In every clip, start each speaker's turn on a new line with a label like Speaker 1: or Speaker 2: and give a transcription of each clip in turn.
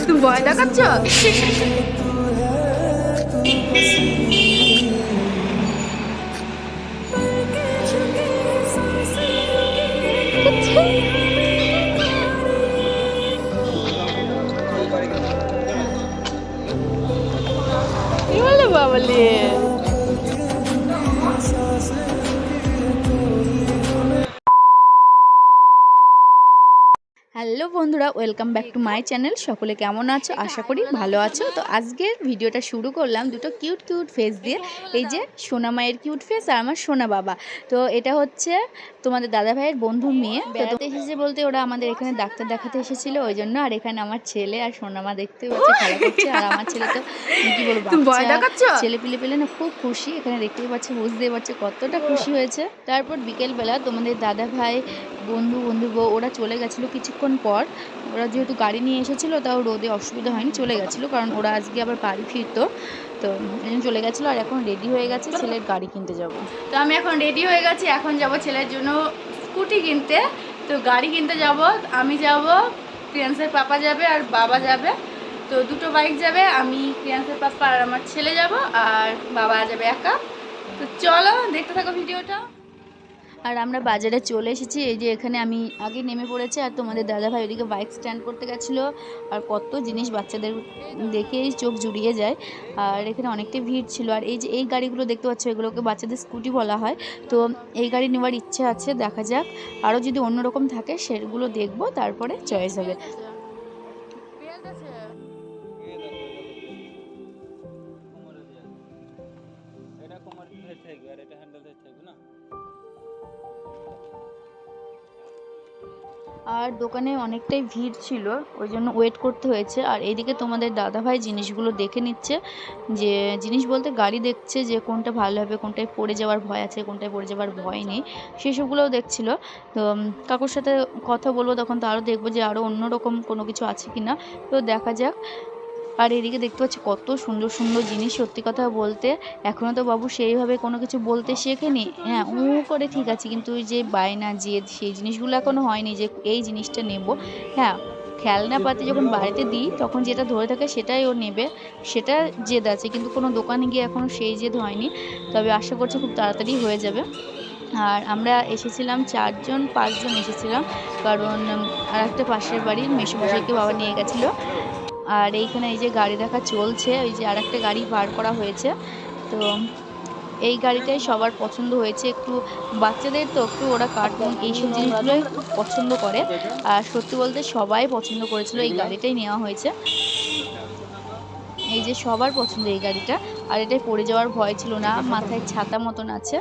Speaker 1: তুমি ভয় দেখাচ্ছ কি বলে বাবলি হ্যালো বন্ধুরা welcome back to my channel সকলে কেমন আছো? আশা করি ভালো আছো। তো আজকের ভিডিওটা শুরু করলাম দুটো কিউট কিউট ফেস দিয়ে। এই যে সোনা মায়ের কিউট ফেস আর আমার সোনা বাবা। তো এটা হচ্ছে তোমাদের দাদা ভাইয়ের বন্ধু মেয়ে। তো এসেছে বলতে ওরা আমাদের এখানে ডাক্তার দেখাতে এসেছিল ওই জন্য আর এখানে আমার ছেলে আর সোনা মা দেখতে পাচ্ছে খেলা করছে। আর আমার ছেলে তো কি বলব ছেলে পিলে পেলে না খুব খুশি এখানে দেখতে পাচ্ছে বুঝতেই পারছে কতটা খুশি হয়েছে। তারপর বিকেলবেলা তোমাদের দাদা ভাই বন্ধু বন্ধু বউ ওরা চলে গেছিল কিছুক্ষণ পর। ওরা যেহেতু গাড়ি নিয়ে এসেছিল, তাও রোদে অসুবিধা হয়নি, চলে গেছিল, কারণ ওরা আজকে আবার বাড়ি ফিরতো। তো এই চলে গেছিল, আর এখন রেডি হয়ে গেছে ছেলের গাড়ি কিনতে যাব। তো আমি এখন রেডি হয়ে গেছি, এখন যাব ছেলের জন্য স্কুটি কিনতে। তো গাড়ি কিনতে যাব, আমি যাব প্রিয়ান্সের পাপা যাবে আর বাবা যাবে। তো দুটো বাইক যাবে, আমি প্রিয়ান্সের পাপা আর আমার ছেলে যাব, আর বাবা যাবে একা। তো চলো, দেখতে থাকো ভিডিওটা। আর আমরা বাজারে চলে এসেছি। এই যে এখানে আমি আগে নেমে পড়েছি আর তোমাদের দাদা ভাই ওদিকে বাইক স্ট্যান্ড করতে গেছিল। আর কত জিনিস বাচ্চাদের দেখেই চোখ জুড়িয়ে যায়। আর এখানে অনেকটাই ভিড় ছিল। আর এই যে এই গাড়িগুলো দেখতে পাচ্ছ, এগুলোকে বাচ্চাদের স্কুটি বলা হয়। তো এই গাড়ি নেওয়ার ইচ্ছে আছে, দেখা যাক। আরও যদি অন্যরকম থাকে, সেগুলো দেখব, তারপরে চয়েস হবে।
Speaker 2: এটা থাকবে, আর এটা হ্যান্ডেল
Speaker 1: আর দোকানে অনেকটাই ভিড় ছিল, ওই জন্য ওয়েট করতে হয়েছে। আর এদিকে তোমাদের দাদাভাই জিনিসগুলো দেখে নিচ্ছে, যে জিনিস বলতে গাড়ি দেখছে যে কোনটা ভালো হবে, কোনটায় পড়ে যাওয়ার ভয় আছে, কোনটায় পড়ে যাওয়ার ভয় নেই, সেসবগুলোও দেখছিল। তো কাকুর সাথে কথা বলব, তখন তো আরও দেখব যে আরও অন্যরকম কোনো কিছু আছে কি না তো দেখা যাক। আর এদিকে দেখতে পাচ্ছি কত সুন্দর সুন্দর জিনিস, সত্যি কথা বলতে। এখনও তো বাবু সেইভাবে কোনো কিছু বলতে শেখেনি। হ্যাঁ উ করে ঠিক আছে, কিন্তু ওই যে বায়না জেদ সেই জিনিসগুলো এখনও হয়নি যে এই জিনিসটা নেব। হ্যাঁ খেলনা পাতি যখন বাড়িতে দিই, তখন যেটা ধরে থাকে সেটাই ও নেবে। সেটা জেদ আছে, কিন্তু কোনো দোকানে গিয়ে এখনও সেই জেদ হয়নি। তবে আশা করছি খুব তাড়াতাড়ি হয়ে যাবে। আর আমরা এসেছিলাম চারজন, পাঁচজন এসেছিলাম। কারণ আর একটা পাশের বাড়ির মেসোমশাইকে বাবা নিয়ে গেছিল। আর এইখানে এই যে গাড়ি দেখা চলছে, ওই যে আর একটা গাড়ি বার করা হয়েছে। তো এই গাড়িটাই সবার পছন্দ হয়েছে। একটু বাচ্চাদের তো, একটু ওরা কার্টুন এইসব জিনিসগুলোই খুব পছন্দ করে। আর সত্যি বলতে সবাই পছন্দ করেছিল, এই গাড়িটাই নেওয়া হয়েছে। এই যে সবার পছন্দ এই গাড়িটা। আর এটাই পড়ে যাওয়ার ভয় ছিল না, মাথায় ছাতা মতন আছে।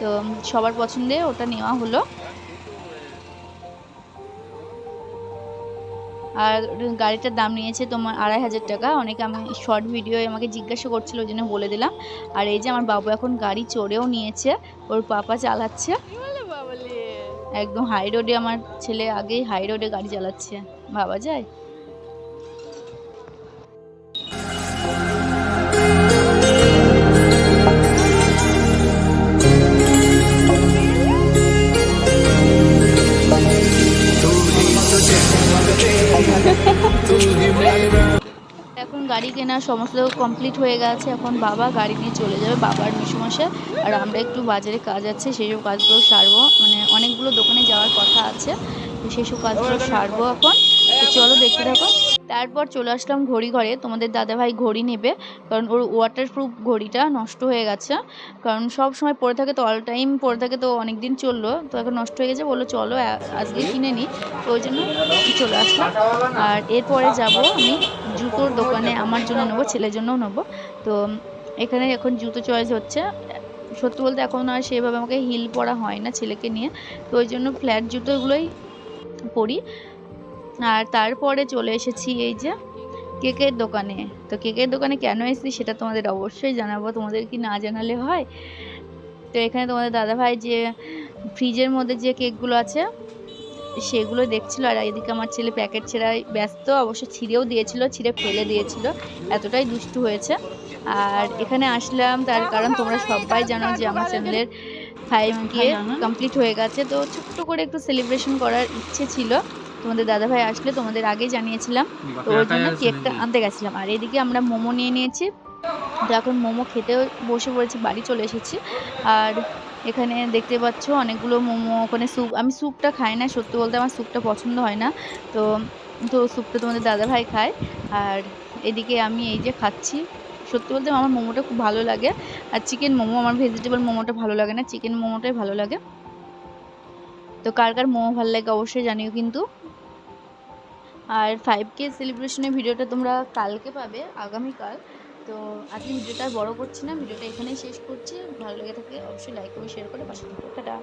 Speaker 1: তো সবার পছন্দে ওটা নেওয়া হলো। আর গাড়িটার দাম নিয়েছে তোমার আড়াই হাজার টাকা। অনেকে আমি শর্ট ভিডিও আমাকে জিজ্ঞাসা করছিল ওই জন্য বলে দিলাম। আর এই যে আমার বাবু এখন গাড়ি চড়েও নিয়েছে ওর পাপা চালাচ্ছে। একদম হাই রোডে আমার ছেলে আগেই হাই রোডে গাড়ি চালাচ্ছে। বাবা যায়? এখন গাড়ি কেনা সমস্ত কমপ্লিট হয়ে গেছে। এখন বাবা গাড়ি নিয়ে চলে যাবে, বাবার মেসোমশাই আর আমরা একটু বাজারে কাজ আছে, সেই সব কাজগুলো সারবো। মানে অনেকগুলো দোকানে যাওয়ার কথা আছে সেসব কাজগুলো সারবো এখন। চলো দেখতে থাকো তারপর চলে আসলাম ঘড়ি ঘরে। তোমাদের দাদাভাই ঘড়ি নেবে, কারণ ওর ওয়াটারপ্রুফ ঘড়িটা নষ্ট হয়ে গেছে। কারণ সব সময় পরে থাকে তো অল টাইম পরে থাকে তো অনেক দিন চলল। তো এখন নষ্ট হয়ে গেছে, বলল চলো আজকে কিনে নিই তো ওই জন্য চলে আসলাম। আর এরপরে যাব আমি জুতোর দোকানে। আমার জন্য নেব, ছেলের জন্যও নেব। তো এখানে এখন জুতো চয়েস হচ্ছে। সত্যি বলতে এখন আর সেভাবে আমাকে হিল পরা হয় না ছেলেকে নিয়ে। তো ওই জন্য ফ্ল্যাট জুতোগুলোই পরি। আর তারপরে চলে এসেছি এই যে কেকের দোকানে। তো কেকের দোকানে কেন এসেছি সেটা তোমাদের অবশ্যই জানাব তোমাদের কি না জানালে হয়? তো এখানে তোমাদের দাদাভাই যে ফ্রিজের মধ্যে যে কেকগুলো আছে সেগুলো দেখছিল আর এদিকে আমার ছেলে প্যাকেট ছেঁড়ায় ব্যস্ত অবশ্য ছিঁড়েও দিয়েছিল ছিঁড়ে ফেলে দিয়েছিল। এতটাই দুষ্টু হয়েছে। আর এখানে আসলাম তার কারণ তোমরা সবাই জানো যে আমার চ্যানেলের ফাইভ গিয়ে কমপ্লিট হয়ে গেছে। তো ছোট্ট করে একটু সেলিব্রেশন করার ইচ্ছে ছিল। তোমাদের দাদাভাই আসলে তোমাদের আগে জানিয়েছিলাম। তো ওর জন্য কেকটা আনতে গেছিলাম। আর এদিকে আমরা মোমো নিয়ে নিয়েছি। তো এখন মোমো খেতে বসে পড়েছি বাড়ি চলে এসেছি। আর এখানে দেখতে পাচ্ছ অনেকগুলো মোমো ওখানে স্যুপ। আমি স্যুপটা খাই না সত্যি বলতে আমার স্যুপটা পছন্দ হয় না। তো তো স্যুপটা তোমাদের দাদাভাই খায়। আর এদিকে আমি এই যে খাচ্ছি। সত্যি বলতে আমার মোমোটা খুব ভালো লাগে। আর চিকেন মোমো আমার ভেজিটেবল মোমোটা ভালো লাগে না। চিকেন মোমোটাই ভালো লাগে। তো কার কার মোমো ভালো লাগে অবশ্যই জানিও কিন্তু। আর ফাইভ কে সেলিব্রেশনের ভিডিওটা তোমরা কালকে পাবে, আগামীকাল। তো আজকে ভিডিওটা বড় করছি না, ভিডিওটা এখানেই শেষ করছি। ভালো লেগে থাকে অবশ্যই লাইক করে শেয়ার করে পাশে থাকো। টাটা।